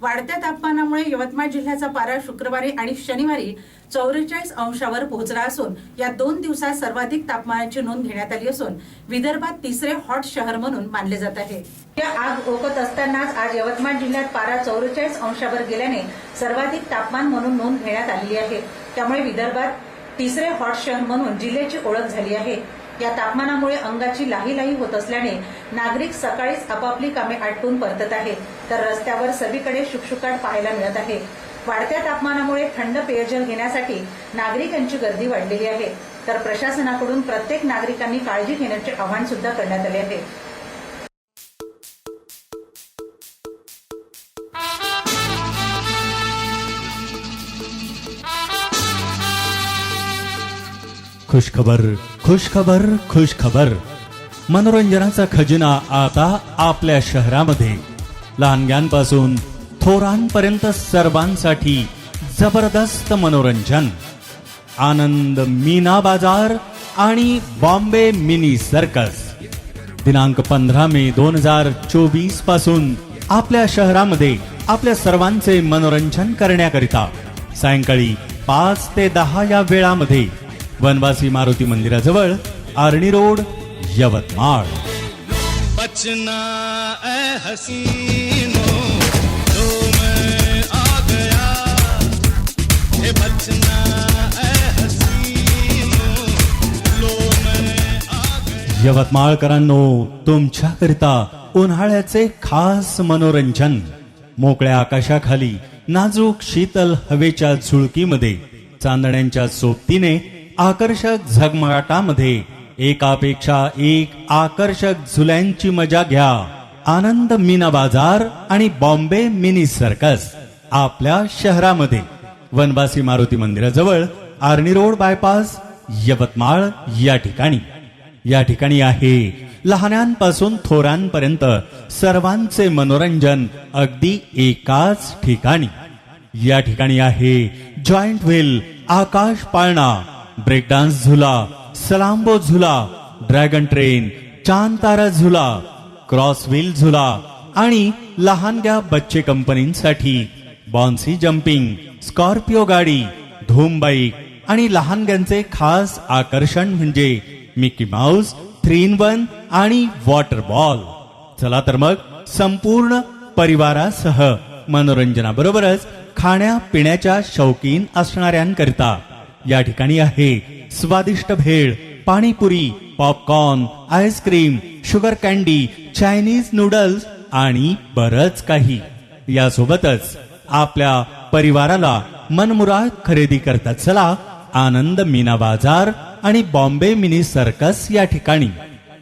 वाढत्या तापमानामुळे यवतमाळ जिल्ह्याचा पारा शुक्रवारी आणि शनिवारी चौवेचाळीस अंशावर पोहोचला असून या दोन दिवसात सर्वाधिक तापमानाची नोंद घेण्यात आली असून विदर्भात तिसरे हॉट शहर म्हणून मानले जात आहे. या आग ओकत असतानाच आज यवतमाळ जिल्ह्यात पारा चौवेचाळीस अंशावर गेल्याने सर्वाधिक तापमान म्हणून नोंद घेण्यात आलेली आहे. त्यामुळे विदर्भात तिसरे हॉट शहर म्हणून जिल्ह्याची ओळख झाली आहे. या तापमानामुळे अंगाची लाही लाही होत असल्याने नागरिक सकाळीच आपापली कामे आटपून परतत आहेत. तर रस्त्यावर सगळीकडे शुकशुकाट पाहायला मिळत आहे. वाढत्या तापमानामुळे थंड पेयजल घेण्यासाठी नागरिकांची गर्दी वाढलेली आहे. तर प्रशासनाकडून प्रत्येक नागरिकांनी काळजी घेण्याचे आवाहन सुद्धा करण्यात आले आहे. खुशखबर खुशखबर खुशखबर. मनोरंजनाचा खजिना आता आपल्या शहरामध्ये. लहानग्यांपासून थोरांपर्यंत सर्वांसाठी जबरदस्त मनोरंजन. आनंद मीना बाजार आणि बॉम्बे मिनी सर्कस. दिनांक पंधरा मे दोन हजार चोवीसपासून आपल्या शहरामध्ये आपल्या सर्वांचे मनोरंजन करण्याकरिता सायंकाळी पाच ते दहा या वेळामध्ये वनवासी मारुती मंदिराजवळ आर्णी रोड यवतमाळ. बचना ए हसीनो तो मैं आ गया। हे बचना यवतमाळकरांनो तुमच्याकरिता उन्हाळ्याचे खास मनोरंजन. मोकळ्या आकाशाखाली नाजूक शीतल हवेच्या झुळकीमध्ये चांदण्यांच्या सोबतीने आकर्षक झगमगाटामध्ये. एकापेक्षा एक आकर्षक झुल्यांची मजा घ्या. आनंद मीना बाजार आणि बॉम्बे मिनी सर्कस आपल्या शहरामध्ये. वनवासी मारुती मंदिराजवळ आर्णी रोड बायपास यवतमाळ या ठिकाणी. या ठिकाणी आहे लहानांपासून थोरांपर्यंत सर्वांचे मनोरंजन अगदी एकाच ठिकाणी. या ठिकाणी आहे जॉईंट व्हील आकाश पाळणा. ब्रेकडान्स झुला सलांबो झुला ड्रॅगन ट्रेन चांद तारा झुला क्रॉस व्हील झुला आणि लहानग्या बच्चे कंपनींसाठी बॉन्सी जम्पिंग स्कॉर्पिओ गाडी धूम बाईक आणि लहानग्यांचे खास आकर्षण म्हणजे Mickey Mouse three in one आणि वॉटर बॉल. चला तर मग संपूर्ण परिवारासह मनोरंजनाबरोबरच खाण्यापिण्याच्या शौकीन असणाऱ्यांकरिता या ठिकाणी आहे स्वादिष्ट bhel panipuri popcorn ice cream sugar candy Chinese noodles आणि बरच काही. यासोबतच आपल्या परिवाराला मनमुराद खरेदी करता चला आनंद मीना बाजार आणि बॉम्बे मिनी सर्कस या ठिकाणी.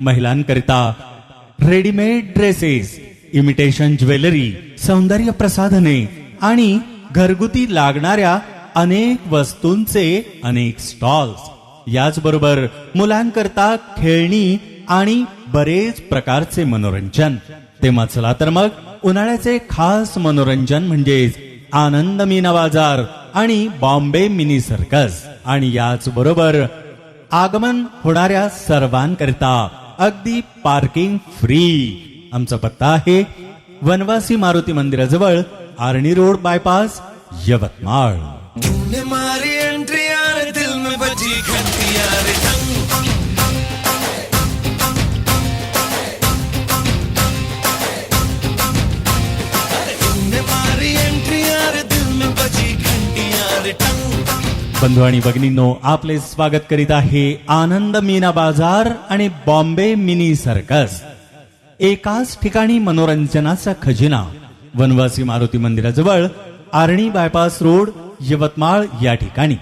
महिलांकरिता रेडीमेड ड्रेसेस इमिटेशन ज्वेलरी सौंदर्य प्रसाधने आणि घरगुती लागणाऱ्या अनेक वस्तूंचे अनेक स्टॉल्स याचबरोबर मुलांकरता खेळणी आणि बरेच प्रकारचे मनोरंजन. तेव्हा चला तर मग उन्हाळ्याचे खास मनोरंजन म्हणजेच आनंद मीना बाजार आणि बॉम्बे मिनी सर्कस आणि याच बरोबर आगमन होणाऱ्या सर्वांकरिता अगदी पार्किंग फ्री आमचा पत्ता आहे वनवासी मारुती मंदिराजवळ आर्णी रोड बायपास यवतमाळ तूने मारी एंट्री यार दिल में घंटी यार बंधू आणि भगिनींनो आपले स्वागत करीत आहे आनंद मीना बाजार आणि बॉम्बे मिनी सर्कस. एकाच ठिकाणी मनोरंजनाचा खजिना. वनवासी मारुती मंदिराजवळ आर्णी बायपास रोड यवतमाळ या ठिकाणी.